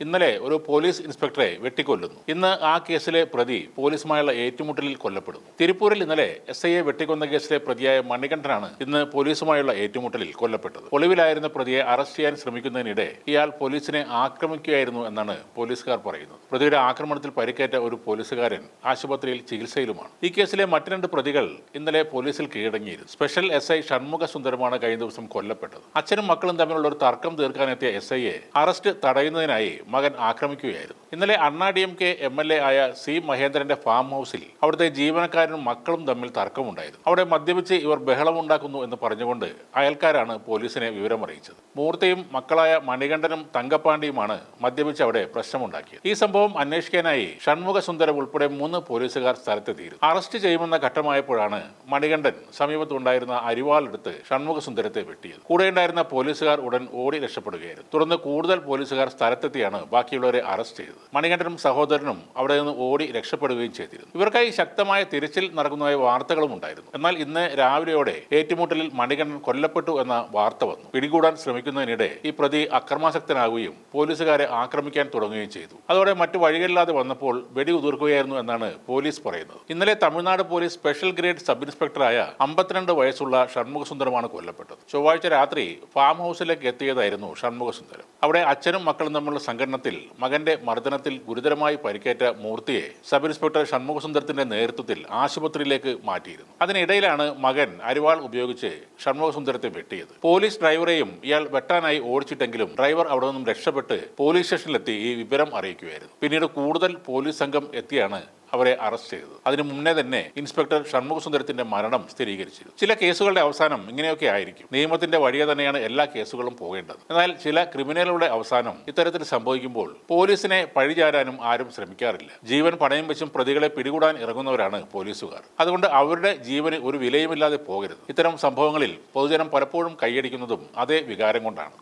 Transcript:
ഇന്നലെ ഒരു പോലീസ് ഇൻസ്പെക്ടറെ വെട്ടിക്കൊല്ലുന്നു. ഇന്ന് ആ കേസിലെ പ്രതി പോലീസുമായുള്ള ഏറ്റുമുട്ടലിൽ കൊല്ലപ്പെടുന്നു. തിരുപ്പൂരിൽ ഇന്നലെ എസ് ഐയെ വെട്ടിക്കൊന്ന കേസിലെ പ്രതിയായ മണികണ്ഠനാണ് ഇന്ന് പോലീസുമായുള്ള ഏറ്റുമുട്ടലിൽ കൊല്ലപ്പെട്ടത്. ഒളിവിലായിരുന്ന പ്രതിയെ അറസ്റ്റ് ചെയ്യാൻ ശ്രമിക്കുന്നതിനിടെ ഇയാൾ പോലീസിനെ ആക്രമിക്കുകയായിരുന്നു എന്നാണ് പോലീസുകാർ പറയുന്നത്. പ്രതിയുടെ ആക്രമണത്തിൽ പരിക്കേറ്റ ഒരു പോലീസുകാരൻ ആശുപത്രിയിൽ ചികിത്സയിലുമാണ്. ഈ കേസിലെ മറ്റു രണ്ട് പ്രതികൾ ഇന്നലെ പോലീസിൽ കീഴടങ്ങിയിരുന്നു. സ്പെഷ്യൽ എസ് ഐ ഷൺമുഖ സുന്ദരമാണ് കഴിഞ്ഞ ദിവസം കൊല്ലപ്പെട്ടത്. അച്ഛനും മക്കളും തമ്മിലുള്ള ഒരു തർക്കം തീർക്കാനെത്തിയ എസ് ഐയെ അറസ്റ്റ് തടയുന്നതിനായി മകൻ ആക്രമിക്കുകയായിരുന്നു. ഇന്നലെ Anna D M K M L A ആയ സി മഹേന്ദ്രന്റെ ഫാം ഹൗസിൽ അവിടുത്തെ ജീവനക്കാരനും മക്കളും തമ്മിൽ തർക്കമുണ്ടായിരുന്നു. അവിടെ മദ്യപിച്ച് ഇവർ ബഹളമുണ്ടാക്കുന്നു എന്ന് പറഞ്ഞുകൊണ്ട് അയൽക്കാരാണ് പോലീസിനെ വിവരം അറിയിച്ചത് മൂർത്തിയും മക്കളായ മണികണ്ഠനും തങ്കപ്പാണ്ടിയുമാണ് മദ്യപിച്ച് അവിടെ പ്രശ്നമുണ്ടാക്കിയത്. ഈ സംഭവം അന്വേഷിക്കാനായി ഷൺമുഖ സുന്ദരം ഉൾപ്പെടെ മൂന്ന് പോലീസുകാർ സ്ഥലത്തെത്തിയിരുന്നു. അറസ്റ്റ് ചെയ്യുമെന്ന ഘട്ടമായപ്പോഴാണ് മണികണ്ഠൻ സമീപത്തുണ്ടായിരുന്ന അരിവാളെടുത്ത് ഷൺമുഖ സുന്ദരത്തെ വെട്ടിയത്. കൂടെയുണ്ടായിരുന്ന പോലീസുകാർ ഉടൻ ഓടി രക്ഷപ്പെടുകയായിരുന്നു. തുടർന്ന് കൂടുതൽ പോലീസുകാർ സ്ഥലത്തെത്തിയാണ് ബാക്കിയുള്ളവരെ അറസ്റ്റ് ചെയ്തത്. മണികണ്ഠനും സഹോദരനും അവിടെ നിന്ന് ഓടി രക്ഷപ്പെടുകയും ചെയ്തിരുന്നു. ഇവർക്കായി ശക്തമായ തിരച്ചിൽ നടക്കുന്നതായ വാർത്തകളും ഉണ്ടായിരുന്നു. എന്നാൽ ഇന്ന് രാവിലെയോടെ ഏറ്റുമുട്ടലിൽ മണികണ്ഠൻ കൊല്ലപ്പെട്ടു എന്ന വാർത്ത വന്നു. പിടികൂടാൻ ശ്രമിക്കുന്നതിനിടെ ഈ പ്രതി അക്രമാസക്തനാകുകയും പോലീസുകാരെ ആക്രമിക്കാൻ തുടങ്ങുകയും ചെയ്തു. അതോടെ മറ്റു വഴികളില്ലാതെ വന്നപ്പോൾ വെടി ഉതിർക്കുകയായിരുന്നു എന്നാണ് പോലീസ് പറയുന്നത്. ഇന്നലെ Tamil Nadu police special grade sub ഇൻസ്പെക്ടറായ അമ്പത്തിരണ്ട് വയസ്സുള്ള ഷൺമുഖസുന്ദരമാണ് കൊല്ലപ്പെട്ടത്. ചൊവ്വാഴ്ച രാത്രി ഫാം ഹൗസിലേക്ക് എത്തിയതായിരുന്നു ഷൺമുഖസുന്ദരം. അവിടെ അച്ഛനും മക്കളും തമ്മിലുള്ള സംഘടനത്തിൽ മകന്റെ മർദ്ദനത്തിൽ ഗുരുതരമായി പരിക്കേറ്റ മൂർത്തിയെ സബ് ഇൻസ്പെക്ടർ ഷൺമുഖസുന്ദരത്തിന്റെ നേതൃത്വത്തിൽ ആശുപത്രിയിലേക്ക് മാറ്റിയിരുന്നു. അതിനിടയിലാണ് മകൻ അരിവാൾ ഉപയോഗിച്ച് ഷൺമുഖസുന്ദരത്തെ വെട്ടിയത്. പോലീസ് ഡ്രൈവറെയും ഇയാൾ വെട്ടാനായി ഓടിച്ചിട്ടെങ്കിലും ഡ്രൈവർ അവിടെ നിന്നും രക്ഷപ്പെട്ട് പോലീസ് സ്റ്റേഷനിലെത്തി ഈ വിവരം അറിയിക്കുകയായിരുന്നു. പിന്നീട് കൂടുതൽ പോലീസ് സംഘം എത്തിയാണ് അവരെ അറസ്റ്റ് ചെയ്തത്. അതിനു മുന്നേ തന്നെ ഇൻസ്പെക്ടർ ഷൺമുഖസുന്ദരത്തിന്റെ മരണം സ്ഥിരീകരിച്ചിരുന്നു. ചില കേസുകളുടെ അവസാനം ഇങ്ങനെയൊക്കെ ആയിരിക്കും. നിയമത്തിന്റെ വഴിയെ തന്നെയാണ് എല്ലാ കേസുകളും പോകേണ്ടത്. എന്നാൽ ചില ക്രിമിനലുകളുടെ അവസാനം ഇത്തരത്തിൽ സംഭവിക്കുമ്പോൾ പോലീസിനെ പഴിചാരാനും ആരും ശ്രമിക്കാറില്ല. ജീവൻ പണയം വെച്ചും പ്രതികളെ പിടികൂടാൻ ഇറങ്ങുന്നവരാണ് പോലീസുകാർ. അതുകൊണ്ട് അവരുടെ ജീവന് ഒരു വിലയുമില്ലാതെ പോകരുത്. ഇത്തരം സംഭവങ്ങളിൽ പൊതുജനം പലപ്പോഴും കൈയടിക്കുന്നതും അതേ വികാരം കൊണ്ടാണ്.